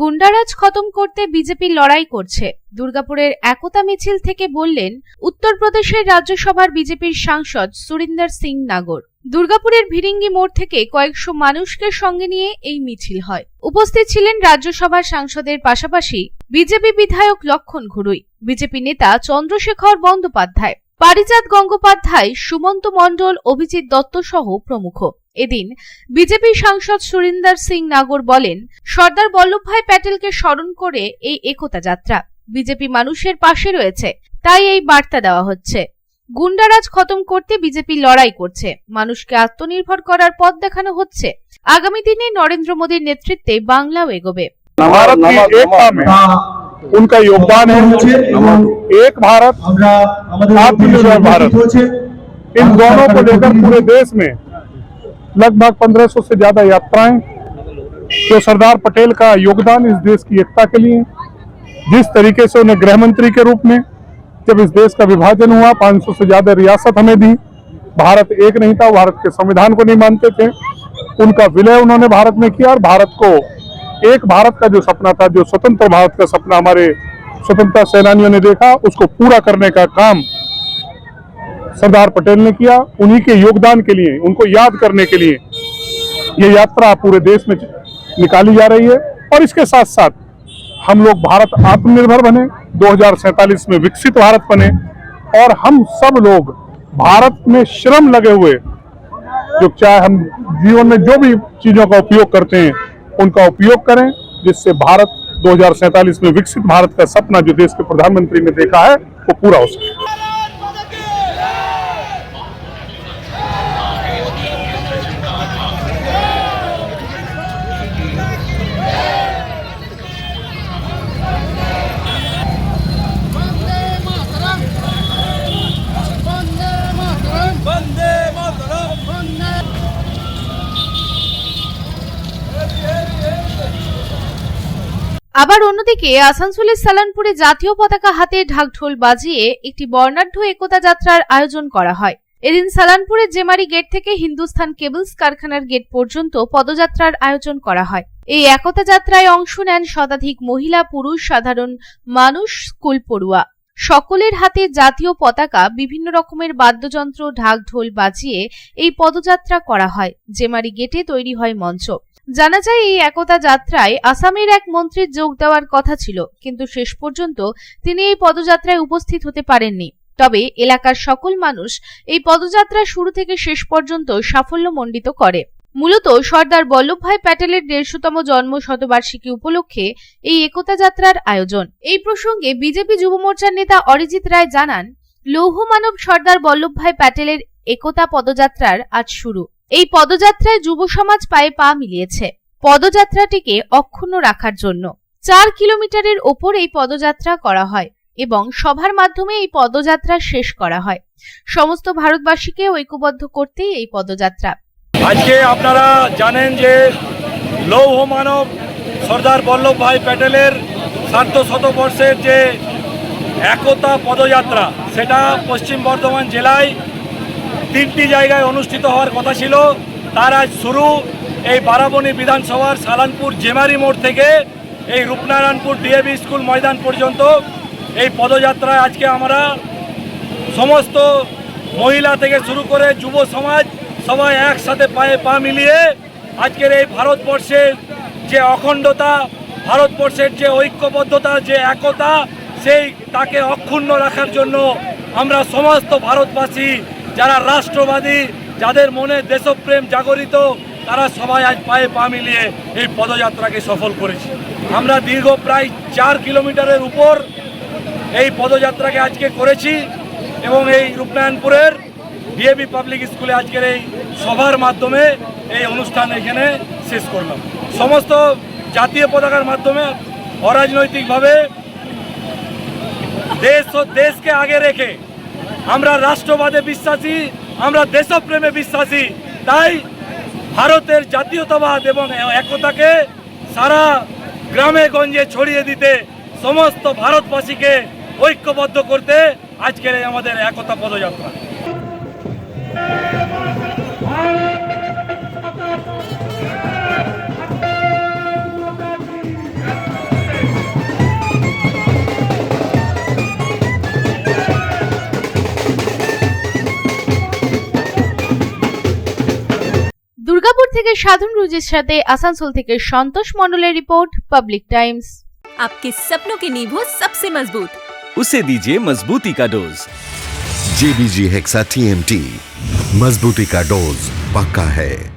গুন্ডারাজ খতম করতে বিজেপি লড়াই করছে। দুর্গাপুরের একতা মিছিল থেকে বললেন, উত্তরপ্রদেশের রাজ্যসভার বিজেপির সাংসদ সুরিন্দর সিং নাগর। দুর্গাপুরের ভিরিঙ্গি মোড় থেকে কয়েকশো মানুষকে সঙ্গে নিয়ে এই মিছিল হয়। উপস্থিত ছিলেন রাজ্যসভার সাংসদের পাশাপাশি বিজেপি বিধায়ক লক্ষণ ঘুরুই, বিজেপি নেতা চন্দ্রশেখর বন্দ্যোপাধ্যায়, পারিজাত গঙ্গোপাধ্যায়, সুমন্ত মণ্ডল, অভিজিৎ দত্ত সহ প্রমুখ। এদিন বিজেপি সাংসদ সুরিন্দর সিং নাগর বলেন সর্দার বল্লভভাই প্যাটেলকে স্মরণ করে এই একতা যাত্রা বিজেপি মানুষের পাশে রয়েছে তাই এই বার্তা দেওয়া হচ্ছে গুন্ডারাজ খতম করতে বিজেপি লড়াই করছে মানুষকে আত্মনির্ভর করার পথ দেখানো হচ্ছে আগামী দিনে নরেন্দ্র মোদীর নেতৃত্বে বাংলাও এগোবে भारत की एकता में उनका योगदान है एक भारत আমরা আমাদের आत्मनिर्भर भारत হচ্ছে इन दोनों को लेकर पूरे देश में लगभग 1500 से ज़्यादा यात्राएँ जो सरदार पटेल का योगदान इस देश की एकता के लिए जिस तरीके से उन्हें गृह मंत्री के रूप में जब इस देश का विभाजन हुआ 500 से ज़्यादा रियासत हमें दी। भारत एक नहीं था, भारत के संविधान को नहीं मानते थे। उनका विलय उन्होंने भारत में किया और भारत को एक भारत का जो सपना था, जो स्वतंत्र भारत का सपना हमारे स्वतंत्रता सेनानियों ने देखा, उसको पूरा करने का काम सरदार पटेल ने किया, उन्हीं के योगदान के लिए, उनको याद करने के लिए ये यात्रा पूरे देश में निकाली जा रही है। और इसके साथ साथ हम लोग भारत आत्मनिर्भर बने, दो हज़ार सैंतालीस में विकसित भारत बने, और हम सब लोग भारत में श्रम लगे हुए, जो चाहे हम जीवन में जो भी चीज़ों का उपयोग करते हैं, उनका उपयोग करें, जिससे भारत दो हज़ार सैंतालीस में विकसित भारत का सपना जो देश के प्रधानमंत्री ने देखा है, वो पूरा हो सके। আবার অন্যদিকে আসানসোলের সালানপুরে জাতীয় পতাকা হাতে ঢাকঢোল বাজিয়ে একটি বর্ণাঢ্য একতা যাত্রার আয়োজন করা হয়। এদিন সালানপুরের জেমারি গেট থেকে হিন্দুস্থান কেবলস কারখানার গেট পর্যন্ত পদযাত্রার আয়োজন করা হয়। এই একতা যাত্রায় অংশ নেন শতাধিক মহিলা, পুরুষ, সাধারণ মানুষ, স্কুল পড়ুয়া। সকলের হাতে জাতীয় পতাকা, বিভিন্ন রকমের বাদ্যযন্ত্র ঢাক ঢোল বাজিয়ে এই পদযাত্রা করা হয়। জেমারি গেটে তৈরি হয় মঞ্চ। জানা যায় এই একতা যাত্রায় আসামের এক মন্ত্রীর যোগ দেওয়ার কথা ছিল, কিন্তু শেষ পর্যন্ত তিনি এই পদযাত্রায় উপস্থিত হতে পারেননি। তবে এলাকার সকল মানুষ এই পদযাত্রা শুরু থেকে শেষ পর্যন্ত সাফল্য সাফল্যমণ্ডিত করে। মূলত সর্দার বল্লভভাই প্যাটেলের দেড়শোতম জন্ম শতবার্ষিকী উপলক্ষে এই একতা যাত্রার আয়োজন। এই প্রসঙ্গে বিজেপি যুব মোর্চার নেতা অরিজিৎ রায় জানান, লৌহ মানব সর্দার বল্লভভাই প্যাটেলের একতা পদযাত্রার আজ শুরু। এই পদযাত্রায় যুব সমাজ পায়ে পা মিলিয়েছে। পদযাত্রাটিকে অক্ষুণ্ণ রাখার জন্য। চার কিলোমিটারের ওপর এই পদযাত্রা করা হয় এবং সভার মাধ্যমে এই পদযাত্রা শেষ করা হয়। সমস্ত ভারতবাসীকে ঐক্যবদ্ধ করতেই এই পদযাত্রা। আজকে আপনারা জানেন যে লৌহ মানব সর্দার বল্লভভাই প্যাটেলের সার্ধ শতবর্ষের যে একতা পদযাত্রা, সেটা পশ্চিম বর্ধমান জেলায় তিনটি জায়গায় অনুষ্ঠিত হওয়ার কথা ছিল। তার আজ শুরু এই বারাবণী বিধানসভার সালানপুর জেমারি মোড় থেকে এই রূপনারায়ণপুর ডিএবি স্কুল ময়দান পর্যন্ত। এই পদযাত্রায় আজকে আমরা সমস্ত মহিলা থেকে শুরু করে যুব সমাজ সবাই একসাথে পায়ে পা মিলিয়ে আজকের এই ভারতবর্ষের যে অখণ্ডতা, ভারতবর্ষের যে ঐক্যবদ্ধতা, যে একতা, সেই তাকে অক্ষুণ্ণ রাখার জন্য আমরা সমস্ত ভারতবাসী যারা রাষ্ট্রবাদী, যাদের মনে দেশপ্রেম জাগরিত, তারা সবাই আজ পায়ে পা মিলিয়ে এই পদযাত্রাকে সফল করেছি। আমরা দীর্ঘ প্রায় চার কিলোমিটারের উপর এই পদযাত্রাকে আজকে করেছি এবং এই রূপনারায়ণপুরের ডিএবি পাবলিক স্কুলে আজকের এই সভার মাধ্যমে এই অনুষ্ঠান এখানে শেষ করলাম। সমস্ত জাতীয় পতাকার মাধ্যমে অরাজনৈতিকভাবে দেশ ও দেশকে আগে রেখে আমরা রাষ্ট্রবাদে বিশ্বাসী, আমরা দেশপ্রেমে বিশ্বাসী। তাই ভারতের জাতীয়তাবাদ এবং একতাকে সারা গ্রামে গঞ্জে ছড়িয়ে দিতে সমস্ত ভারতবাসীকে ঐক্যবদ্ধ করতে আজকের আমাদের একতা পদযাত্রা। থেকে সাধন রুজির সাথে আসানসোল থেকে সন্তোষ মণ্ডলের রিপোর্ট পাবলিক টাইমস आपके सपनों की नींव हो सबसे मजबूत उसे दीजिए मजबूती का डोज जेबीजी हेक्सा टीएमटी मजबूती का डोज पक्का है